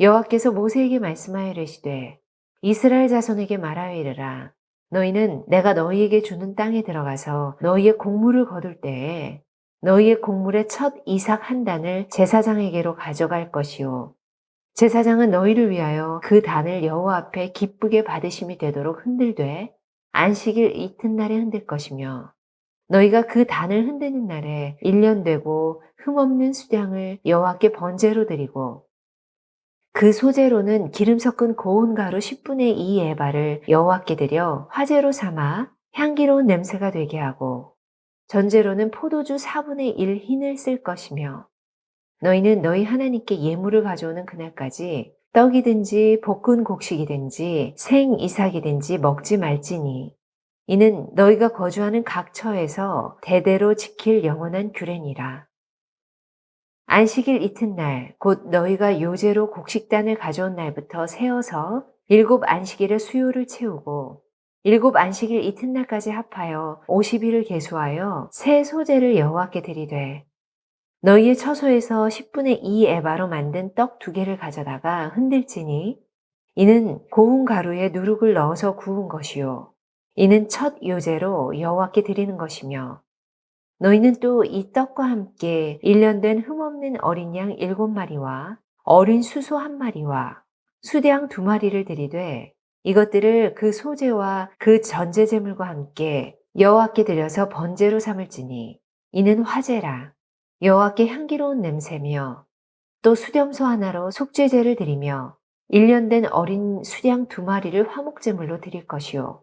여호와께서 모세에게 말씀하여 이르시되 이스라엘 자손에게 말하여 이르라. 너희는 내가 너희에게 주는 땅에 들어가서 너희의 곡물을 거둘 때에 너희의 곡물의 첫 이삭 한 단을 제사장에게로 가져갈 것이요. 제사장은 너희를 위하여 그 단을 여호와 앞에 기쁘게 받으심이 되도록 흔들되 안식일 이튿날에 흔들 것이며 너희가 그 단을 흔드는 날에 일년 되고 흠없는 수량을 여호와께 번제로 드리고 그 소재로는 기름 섞은 고운 가루 10분의 2 에바를 여호와께 드려 화제로 삼아 향기로운 냄새가 되게 하고 전제로는 포도주 4분의 1 흰을 쓸 것이며 너희는 너희 하나님께 예물을 가져오는 그날까지 떡이든지 볶은 곡식이든지 생 이삭이든지 먹지 말지니 이는 너희가 거주하는 각 처에서 대대로 지킬 영원한 규례니라. 안식일 이튿날 곧 너희가 요제로 곡식단을 가져온 날부터 세어서 일곱 안식일의 수요를 채우고 일곱 안식일 이튿날까지 합하여 50일을 계수하여 새 소재를 여호와께 드리되 너희의 처소에서 10분의 2 에바로 만든 떡 두 개를 가져다가 흔들지니 이는 고운 가루에 누룩을 넣어서 구운 것이요. 이는 첫 요제로 여호와께 드리는 것이며 너희는 또 이 떡과 함께 1년 된 흠없는 어린 양 일곱 마리와 어린 수소 한 마리와 수대양 두 마리를 드리되 이것들을 그 소재와 그 전제 제물과 함께 여호와께 드려서 번제로 삼을지니 이는 화제라. 여호와께 향기로운 냄새며 또 수렴소 하나로 속죄제를 드리며 1년 된 어린 수양 두 마리를 화목제물로 드릴 것이요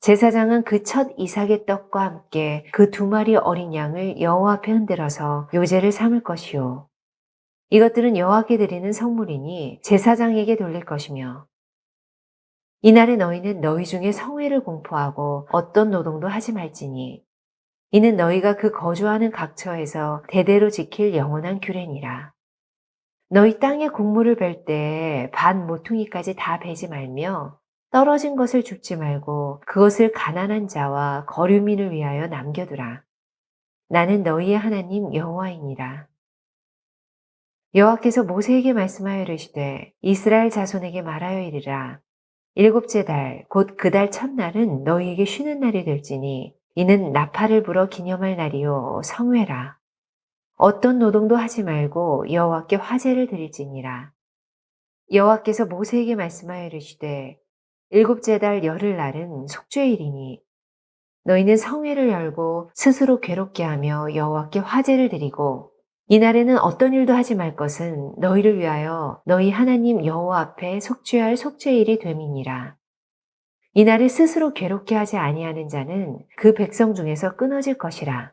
제사장은 그 첫 이삭의 떡과 함께 그 두 마리 어린 양을 여호와 앞에 흔들어서 요제를 삼을 것이요. 이것들은 여호와께 드리는 성물이니 제사장에게 돌릴 것이며 이날에 너희는 너희 중에 성회를 공포하고 어떤 노동도 하지 말지니 이는 너희가 그 거주하는 각처에서 대대로 지킬 영원한 규례니라. 너희 땅에 곡물을 벨때반 모퉁이까지 다 베지 말며 떨어진 것을 줍지 말고 그것을 가난한 자와 거류민을 위하여 남겨두라. 나는 너희의 하나님 여호와이니라. 여호와께서 모세에게 말씀하여 이르시되 이스라엘 자손에게 말하여 이르라. 일곱째 달 곧 그 달 첫날은 너희에게 쉬는 날이 될지니 이는 나팔을 불어 기념할 날이요 성회라. 어떤 노동도 하지 말고 여호와께 화제를 드릴지니라. 여호와께서 모세에게 말씀하여 이르시되 일곱째 달 열흘 날은 속죄일이니 너희는 성회를 열고 스스로 괴롭게 하며 여호와께 화제를 드리고 이날에는 어떤 일도 하지 말 것은 너희를 위하여 너희 하나님 여호와 앞에 속죄할 속죄일이 됨이니라. 이날에 스스로 괴롭게 하지 아니하는 자는 그 백성 중에서 끊어질 것이라.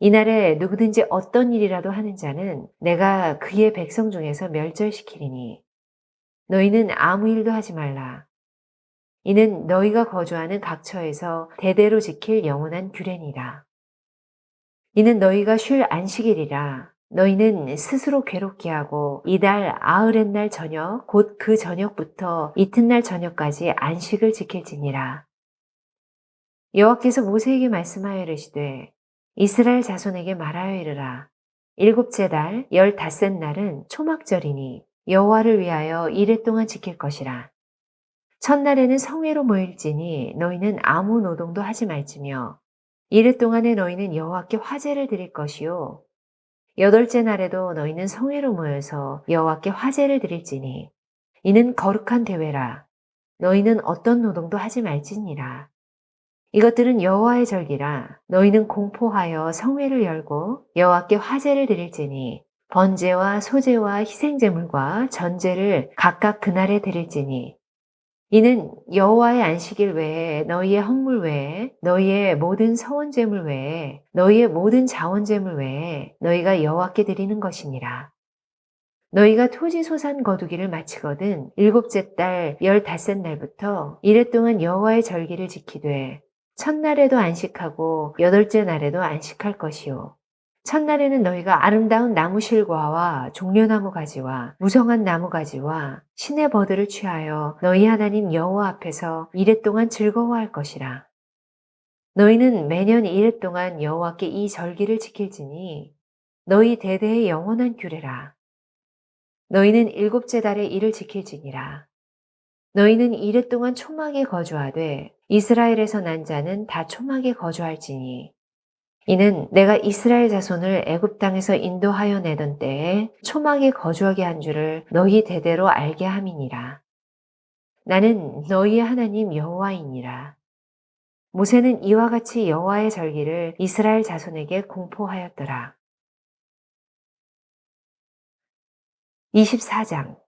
이날에 누구든지 어떤 일이라도 하는 자는 내가 그의 백성 중에서 멸절시키리니 너희는 아무 일도 하지 말라. 이는 너희가 거주하는 각처에서 대대로 지킬 영원한 규례니라. 이는 너희가 쉴 안식일이라. 너희는 스스로 괴롭게 하고 이달 아흐렛 날 저녁 곧 그 저녁부터 이튿날 저녁까지 안식을 지킬지니라. 여호와께서 모세에게 말씀하여 이르시되 이스라엘 자손에게 말하여 이르라. 일곱째 달 열닷새 날은 초막절이니 여호와를 위하여 이래 동안 지킬 것이라. 첫날에는 성회로 모일지니 너희는 아무 노동도 하지 말지며 이래 동안에 너희는 여호와께 화제를 드릴 것이요 여덟째 날에도 너희는 성회로 모여서 여호와께 화제를 드릴지니 이는 거룩한 대회라. 너희는 어떤 노동도 하지 말지니라. 이것들은 여호와의 절기라. 너희는 공포하여 성회를 열고 여호와께 화제를 드릴지니 번제와 소제와 희생제물과 전제를 각각 그날에 드릴지니 이는 여호와의 안식일 외에 너희의 헌물 외에 너희의 모든 서원 제물 외에 너희의 모든 자원 제물 외에 너희가 여호와께 드리는 것이니라. 너희가 토지 소산 거두기를 마치거든 일곱째 달 열다섯 날부터 이래 동안 여호와의 절기를 지키되 첫날에도 안식하고 여덟째 날에도 안식할 것이요. 첫날에는 너희가 아름다운 나무 실과와 종려나무 가지와 무성한 나무 가지와 신의 버들을 취하여 너희 하나님 여호와 앞에서 이래 동안 즐거워할 것이라. 너희는 매년 이래 동안 여호와께 이 절기를 지킬지니 너희 대대의 영원한 규례라. 너희는 일곱째 달에 이를 지킬지니라. 너희는 이래 동안 초막에 거주하되 이스라엘에서 난 자는 다 초막에 거주할지니 이는 내가 이스라엘 자손을 애굽 땅에서 인도하여 내던 때에 초막에 거주하게 한 줄을 너희 대대로 알게 함이니라. 나는 너희의 하나님 여호와이니라. 모세는 이와 같이 여호와의 절기를 이스라엘 자손에게 공포하였더라. 24장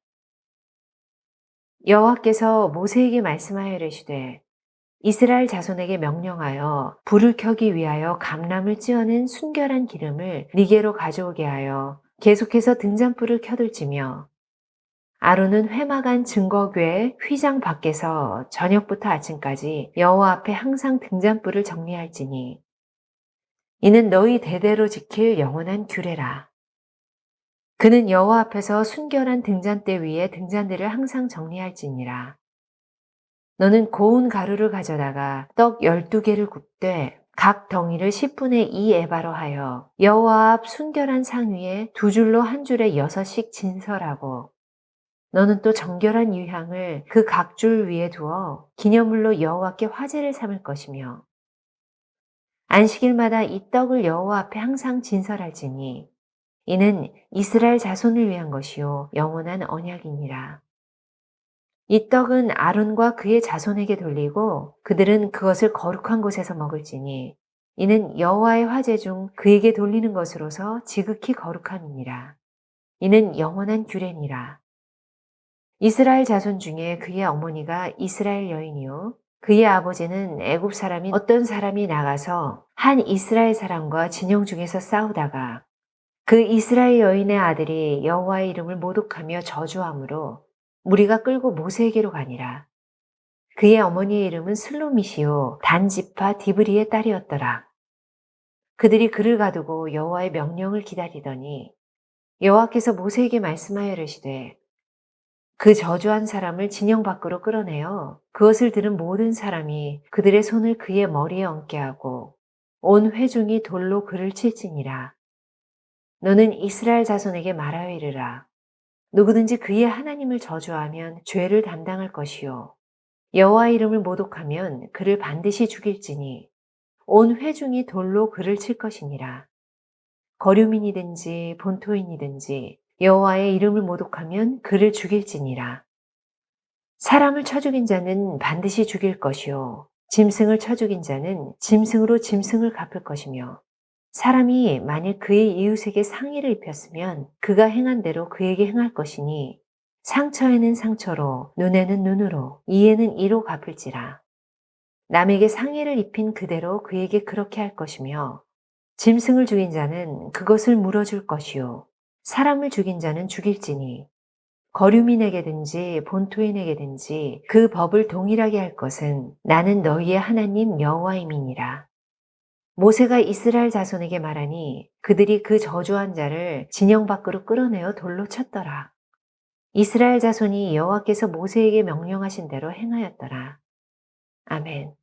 여호와께서 모세에게 말씀하여 이르시되 이스라엘 자손에게 명령하여 불을 켜기 위하여 감람을 찌어낸 순결한 기름을 니게로 가져오게 하여 계속해서 등잔불을 켜둘지며 아론은 회막안 증거궤 휘장 밖에서 저녁부터 아침까지 여호와 앞에 항상 등잔불을 정리할지니 이는 너희 대대로 지킬 영원한 규례라. 그는 여호와 앞에서 순결한 등잔대 위에 등잔대를 항상 정리할지니라. 너는 고운 가루를 가져다가 떡 12개를 굽되 각 덩이를 10분의 2 에바로 하여 여호와 앞 순결한 상 위에 두 줄로 한 줄에 여섯씩 진설하고 너는 또 정결한 유향을 그 각 줄 위에 두어 기념물로 여호와께 화제를 삼을 것이며 안식일마다 이 떡을 여호와 앞에 항상 진설할지니 이는 이스라엘 자손을 위한 것이요 영원한 언약이니라. 이 떡은 아론과 그의 자손에게 돌리고 그들은 그것을 거룩한 곳에서 먹을지니 이는 여호와의 화제 중 그에게 돌리는 것으로서 지극히 거룩함이니라. 이는 영원한 규례니라. 이스라엘 자손 중에 그의 어머니가 이스라엘 여인이요 그의 아버지는 애굽 사람인 어떤 사람이 나가서 한 이스라엘 사람과 진영 중에서 싸우다가 그 이스라엘 여인의 아들이 여호와의 이름을 모독하며 저주함으로 무리가 끌고 모세에게로 가니라. 그의 어머니의 이름은 슬로미시요 단지파 디브리의 딸이었더라. 그들이 그를 가두고 여호와의 명령을 기다리더니 여호와께서 모세에게 말씀하여 이르시되 그 저주한 사람을 진영 밖으로 끌어내어 그것을 들은 모든 사람이 그들의 손을 그의 머리에 얹게 하고 온 회중이 돌로 그를 칠지니라. 너는 이스라엘 자손에게 말하여 이르라. 누구든지 그의 하나님을 저주하면 죄를 담당할 것이요. 여호와 이름을 모독하면 그를 반드시 죽일지니 온 회중이 돌로 그를 칠 것이니라. 거류민이든지 본토인이든지 여호와의 이름을 모독하면 그를 죽일지니라. 사람을 쳐 죽인 자는 반드시 죽일 것이요. 짐승을 쳐 죽인 자는 짐승으로 짐승을 갚을 것이며 사람이 만일 그의 이웃에게 상의를 입혔으면 그가 행한 대로 그에게 행할 것이니 상처에는 상처로 눈에는 눈으로 이에는 이로 갚을지라. 남에게 상의를 입힌 그대로 그에게 그렇게 할 것이며 짐승을 죽인 자는 그것을 물어줄 것이요 사람을 죽인 자는 죽일지니 거류민에게든지 본토인에게든지 그 법을 동일하게 할 것은 나는 너희의 하나님 여호와임이니라. 모세가 이스라엘 자손에게 말하니 그들이 그 저주한 자를 진영 밖으로 끌어내어 돌로 쳤더라. 이스라엘 자손이 여호와께서 모세에게 명령하신 대로 행하였더라. 아멘.